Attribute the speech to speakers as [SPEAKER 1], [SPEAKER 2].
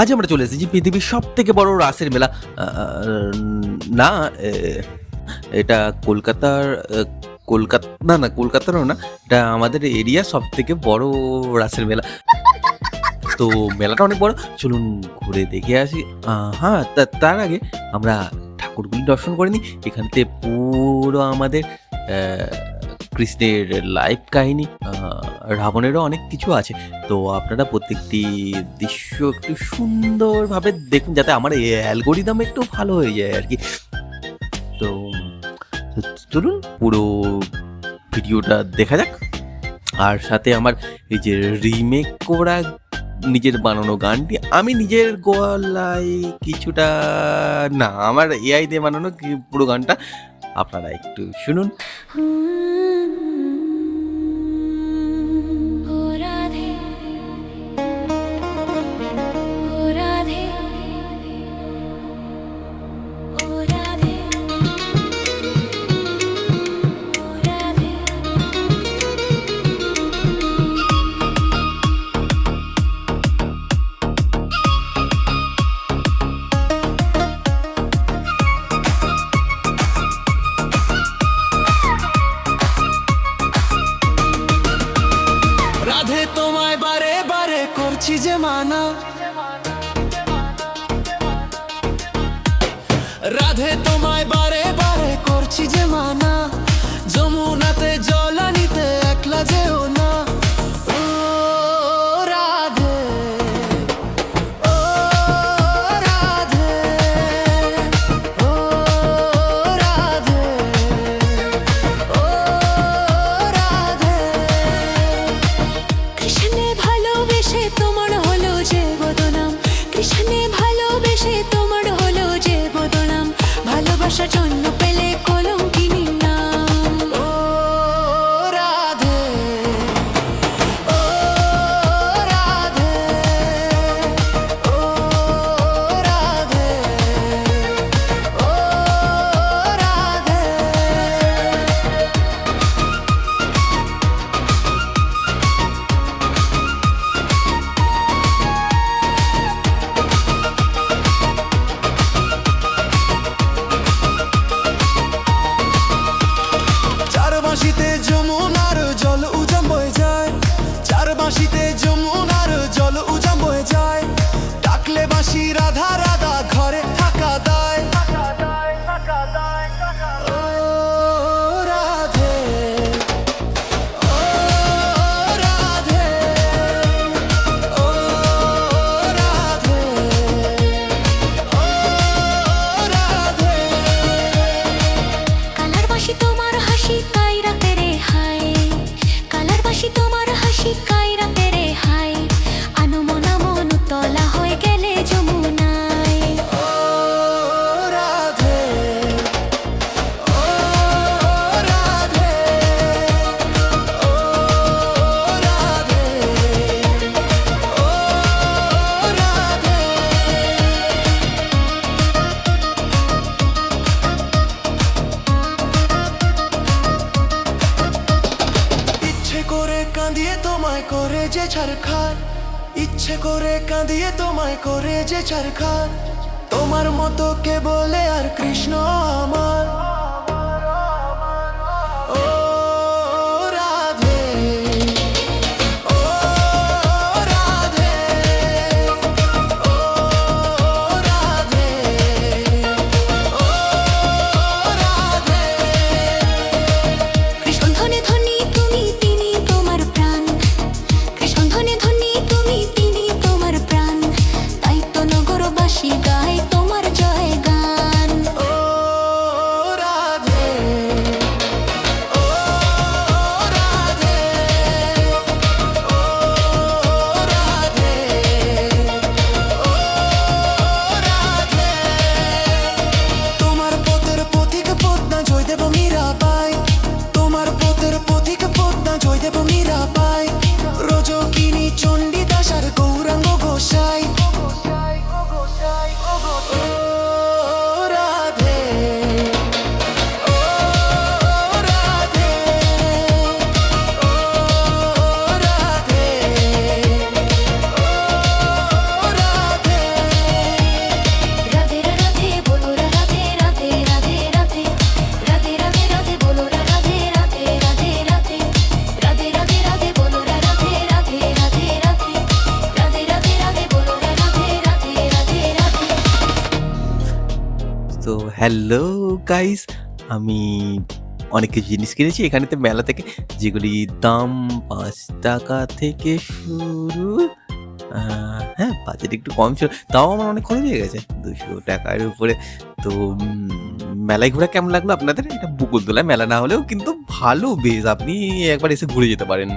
[SPEAKER 1] আজ আমরা চলে এসেছি পৃথিবীর সব থেকে বড় রাসের মেলা। না এটা কলকাতার কলকাতা, না না কলকাতারও না, এটা আমাদের এরিয়া সব থেকে বড় রাসের মেলা। তো মেলাটা অনেক বড়। চলুন ঘুরে দেখে আসি। হ্যাঁ তার আগে আমরা ঠাকুরগুলি দর্শন করে নিই। এখান থেকে পুরো আমাদের কৃষ্ণের লাইফ কাহিনী। রাবণেরও অনেক কিছু আছে। তো আপনারা প্রত্যেকটি দৃশ্য একটু সুন্দরভাবে দেখুন যাতে আমার অ্যালগোরিদম একটু ভালো হয়ে যায় আর কি। তো, চলুন পুরো ভিডিওটা দেখা যাক। আর সাথে আমার এই যে রিমেক করা নিজের বানানো গানটি, আমি নিজের গলায় কিছুটা, না, আমার এআই দিয়ে বানানো পুরো গানটা আপনারা একটু শুনুন।
[SPEAKER 2] তোমায় বারে বারে করছি যে মানা। রাধে তোমায় বারে বারে করছি যে মানা। যমুনাতে জল
[SPEAKER 3] কৃষ্ণে ভালোবেসে তোমার হলো যে বদনাম ভালোবাসার জন্য
[SPEAKER 2] কাঁদিয়ে তোমায় করে যে ছারখার ইচ্ছে করে কাঁদিয়ে তোমায় করে যে ছারখার তোমার মতো কে বলে আর কৃষ্ণ?
[SPEAKER 1] হ্যালো গাইস, আমি অনেক কিছু জিনিস কিনেছি। এখানে তো মেলা থেকে যেগুলি দাম পাঁচ টাকা থেকে শুরু হ্যাঁ বাজেট একটু কম ছিল, তাও আমার অনেক খরচ হয়ে গেছে, দুশো টাকার উপরে। তো মেলায় ঘোরা কেমন লাগল আপনাদের? এটা বকুলতলায় মেলা না হলেও কিন্তু ভালো বেশ, আপনি একবার এসে ঘুরে যেতে পারেন।